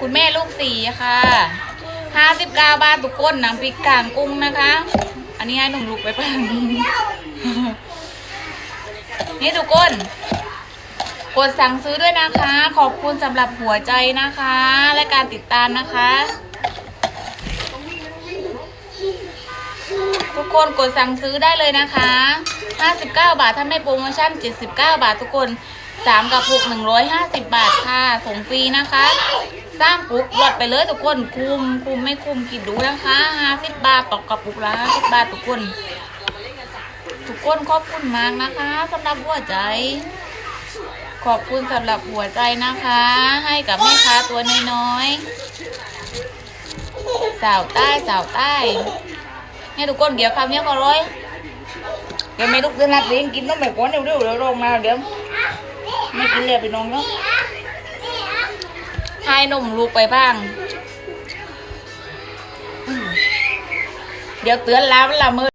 คุณแม่ลูกสี่ค่ะห้าสิบเก้าบาททุกคนน้ำพริกกลางกุ้งนะคะ อันนี้ให้หนุ่มลูกไปปังนี่ทุกคน กดสั่งซื้อด้วยนะคะ ขอบคุณสำหรับหัวใจนะคะ และการติดตามนะคะ ทุกคนกดสั่งซื้อได้เลยนะคะ 59 บาทถ้าไม่โปรโมชั่น 79 บาททุกคน 3กระปุก150 บาทค่ะส่งฟรีนะคะ สร้างปุกลดไปเลยทุกคนคุมคุมไม่คุมคิดดูนะคะ50บาทต่อกระปุกละ50บาททุกคน ทุกคนขอบคุณมากนะคะสำหรับหัวใจ ขอบคุณสำหรับหัวใจนะคะ ให้กับแม่ค้าตัวน้อยๆสาวใต้สาวใต้ให้ทุกคนเดี๋ยวคำนี้ก็ร้อยเดี๋ยวไม่ลุกเดินนัดเองกินต้องแบบก้อนเร็วๆเดี๋ยวลงมาเดี๋ยวไม่กินเลยไปนอนเนาะ ให้นมลูกไปบ้าง เดี๋ยวเตือนแล้วละมือ